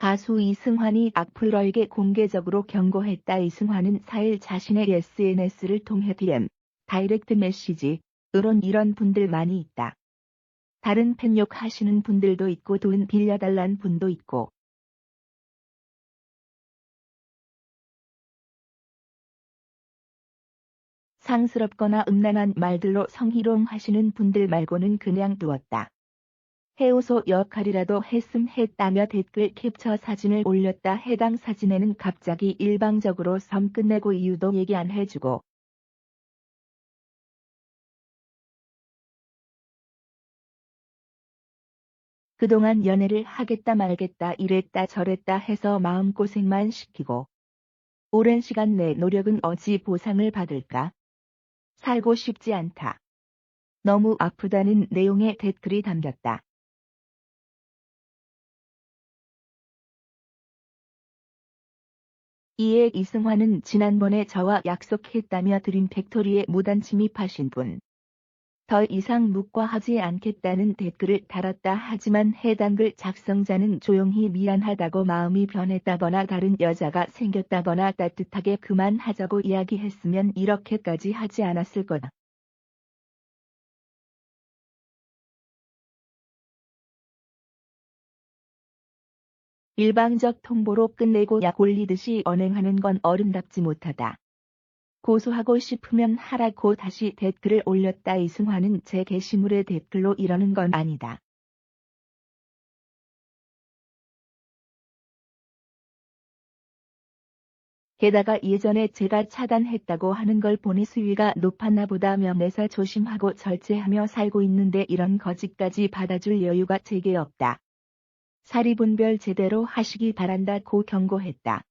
가수 이승환이 악플러에게 공개적으로 경고했다. 이승환은 4일 자신의 SNS를 통해 DM, 다이렉트 메시지, 으론 이런 분들 많이 있다. 다른 팬 욕하시는 분들도 있고 돈 빌려달란 분도 있고 상스럽거나 음란한 말들로 성희롱 하시는 분들 말고는 그냥 두었다. 해오소 역할이라도 했음 했다며 댓글 캡처 사진을 올렸다. 해당 사진에는 갑자기 일방적으로 섬 끝내고 이유도 얘기 안 해주고 그동안 연애를 하겠다 말겠다 이랬다 저랬다 해서 마음고생만 시키고 오랜 시간 내 노력은 어찌 보상을 받을까? 살고 싶지 않다. 너무 아프다는 내용의 댓글이 담겼다. 이에 이승환은 지난번에 저와 약속했다며 드림 팩토리에 무단 침입하신 분. 더 이상 묵과하지 않겠다는 댓글을 달았다 하지만 해당 글 작성자는 조용히 미안하다고 마음이 변했다거나 다른 여자가 생겼다거나 따뜻하게 그만하자고 이야기했으면 이렇게까지 하지 않았을 거다. 일방적 통보로 끝내고 약 올리듯이 언행하는 건 어른답지 못하다. 고소하고 싶으면 하라고 다시 댓글을 올렸다. 이승환은 제 게시물에 댓글로 이러는 건 아니다. 게다가 예전에 제가 차단했다고 하는 걸 보니 수위가 높았나 보다며 매사 조심하고 절제하며 살고 있는데 이런 거짓까지 받아줄 여유가 제게 없다. 사리분별 제대로 하시기 바란다 고 경고했다.